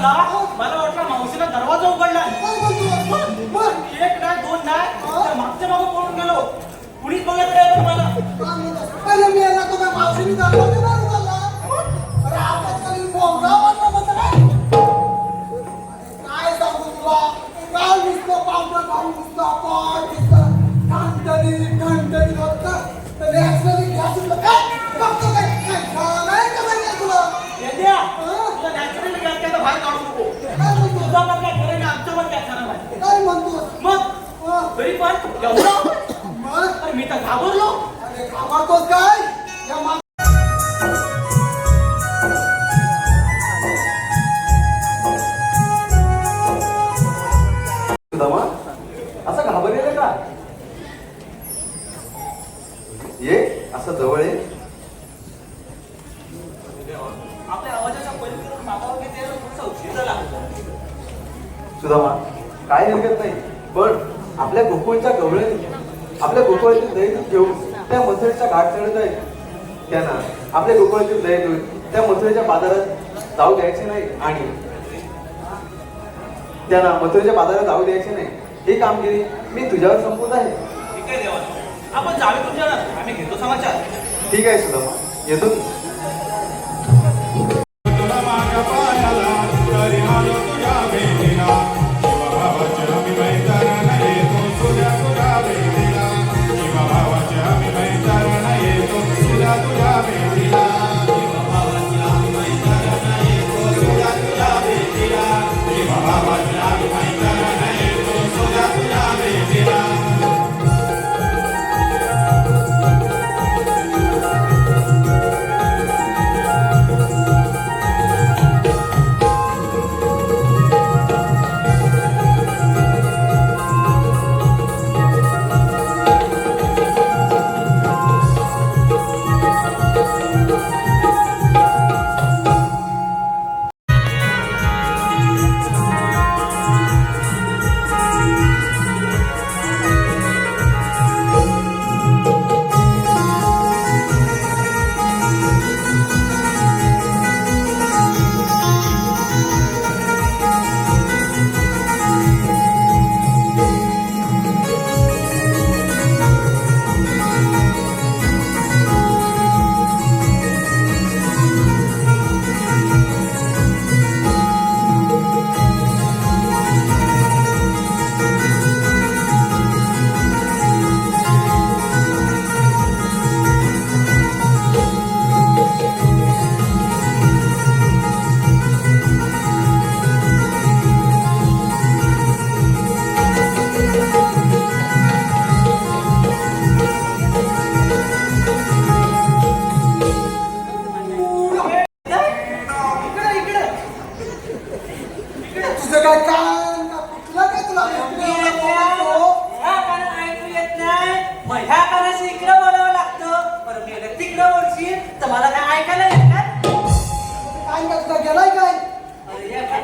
मला मला वाटलं मावशीला दरवाजा उघडला. एक नाही दोन नाही. असं घाबरलेलं का? ये असं जवळ ये. सुधामा काय हरकत नाही. पण आपल्या गोकुळच्या गवळ्याने आपल्या गोकुळातील दही घेऊन त्या मंदिराच्या घाट चढत आहे. मथुराची लय होईल त्या मथुराच्या बाजारात जाऊ द्यायचे नाही आणि त्यांना मथुराच्या बाजारात जाऊ द्यायचे नाही. ही कामगिरी मी तुझ्यावर संपूर्ण आहे. ठीक आहे देवा. आपण जावे तुमच्या आम्ही घेतो समाचार. ठीक आहे सुदामा. येतो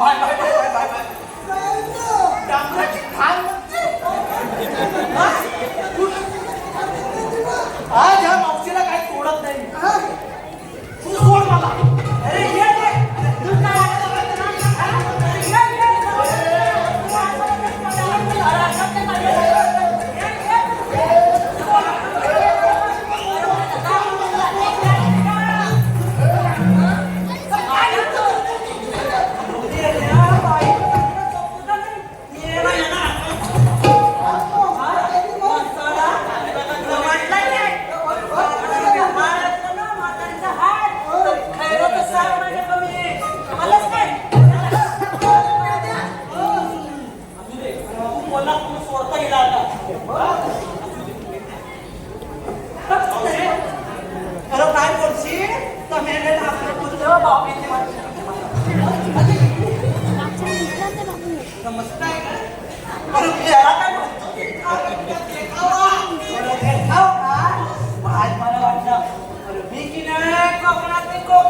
バイバイ Huwag natin ko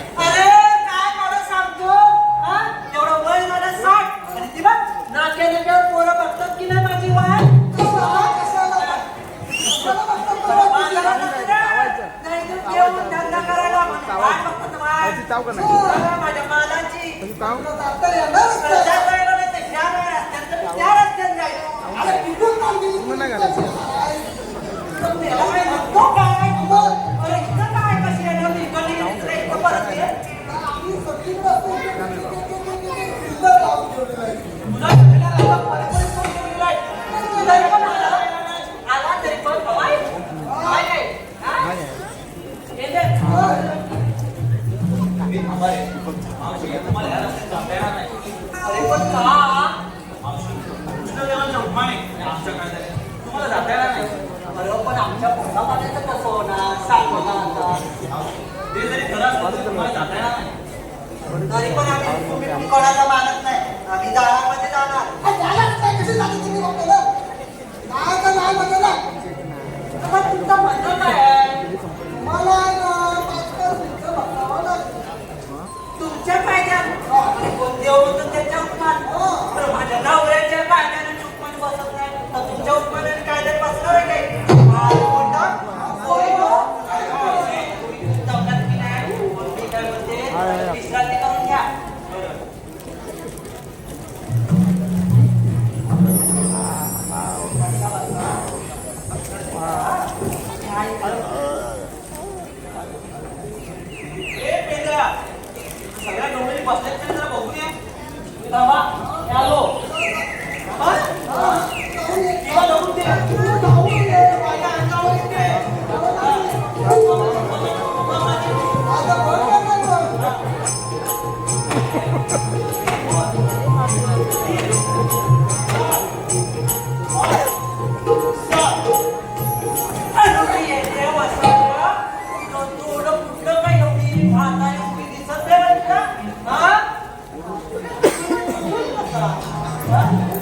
ต้องขอโทษ 何?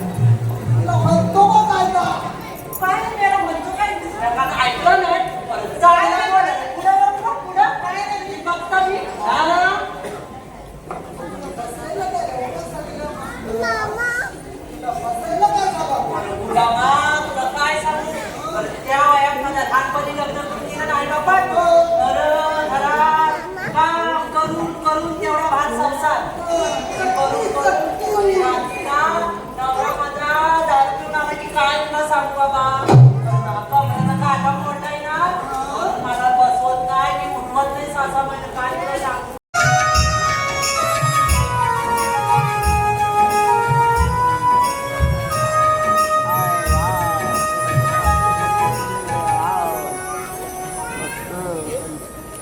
सांगू बाबा? बाबा मोठा आहे ना? मला बसवत मी उठवत नाही सासा काय तुला सांगू?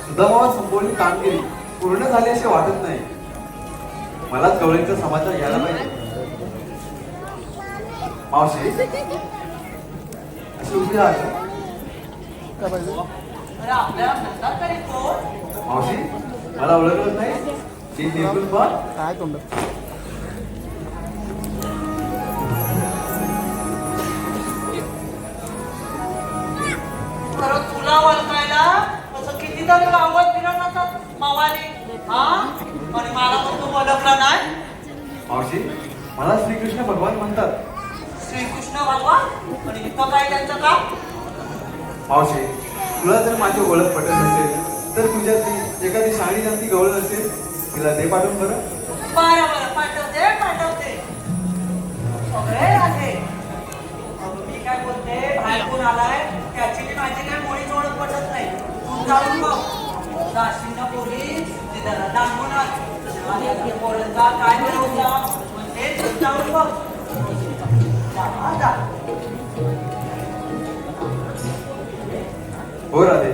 सुदामावर संपवली कामगिरी. पूर्ण झाली असे वाटत नाही. मला गवळींचा समाचार यायला पाहिजे. मावशी आपल्याला म्हणतात तरी कोण? मावशी मला ओळखलंच नाही. काय तोंड? तुला ओळखायला असं कितीतरी गावात फिरत असतात मावाली. हा? आणि मला पण तू ओळखला नाही. मावशी मला श्रीकृष्ण भगवान म्हणतात. श्रीकृष्ण भगवान आणि इथं काय त्यांचं काम? मावशी तुला जर माझी ओळख पटत नसेल तर तुझ्यातली एखादी शाणी जाती गवळ असेल तिला ते पाठवून बरं. बरं बरं पाठवते पाठवते. अगं, मी काय बोलते बाहेर कोण आलाय त्याची बी माझी काय मुळीच ओळख पटत नाही. तू जाऊन बघ. जाशील ना पोलीस ते त्याला दाखवणार. आणि पोरांचा काय मिळवता म्हणजे तू जाऊन बघ. हो राधे.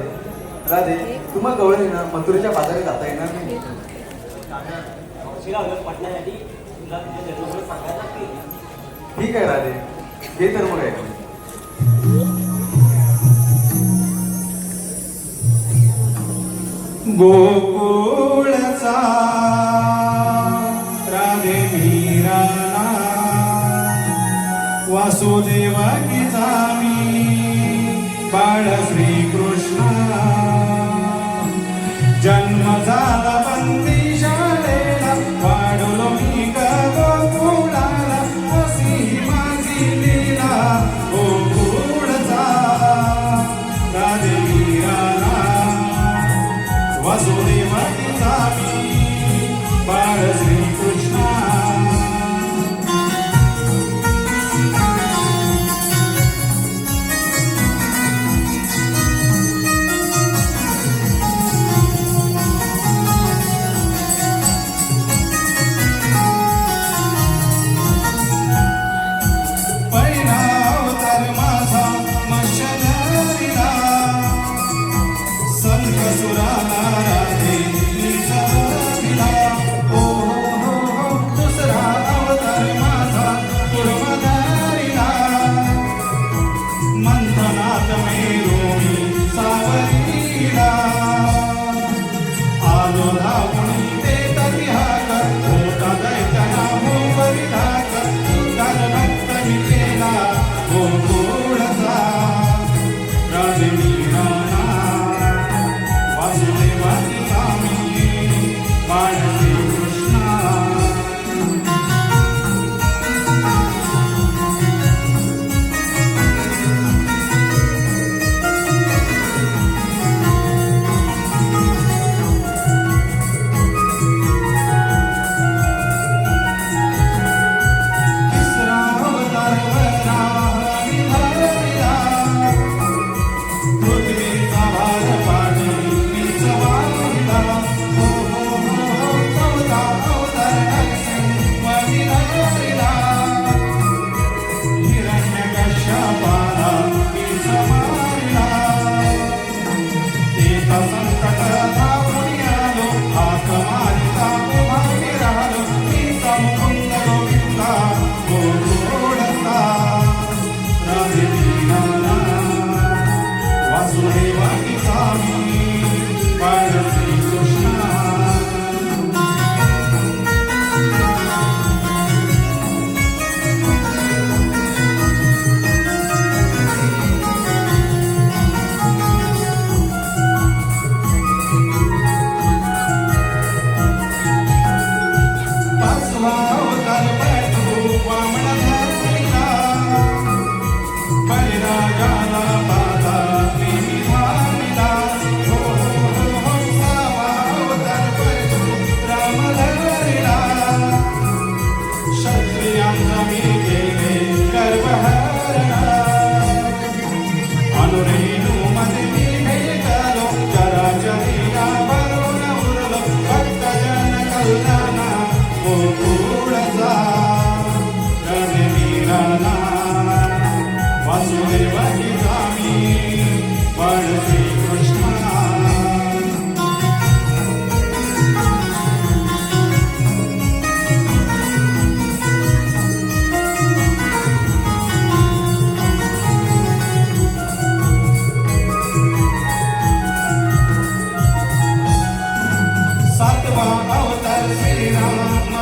राधे तुम्हाला गवळ येणार मथुरेच्या बाजारात जाता येणार नाही. ठीक आहे राधे. हे तर मग आहे. गोकुळचा वासुदेव की जामी बाळ llorar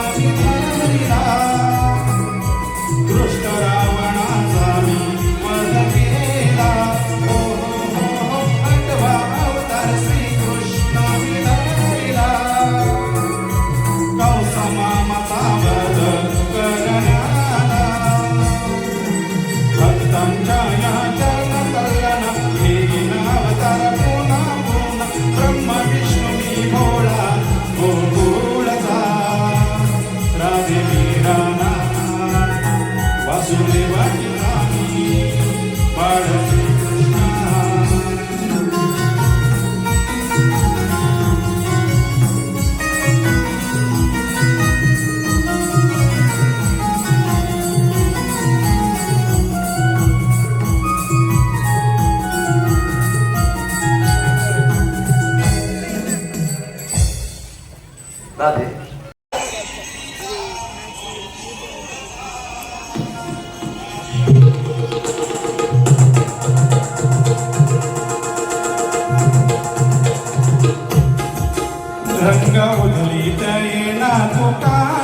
Cidade, बाळ रंग उधली येणार तुका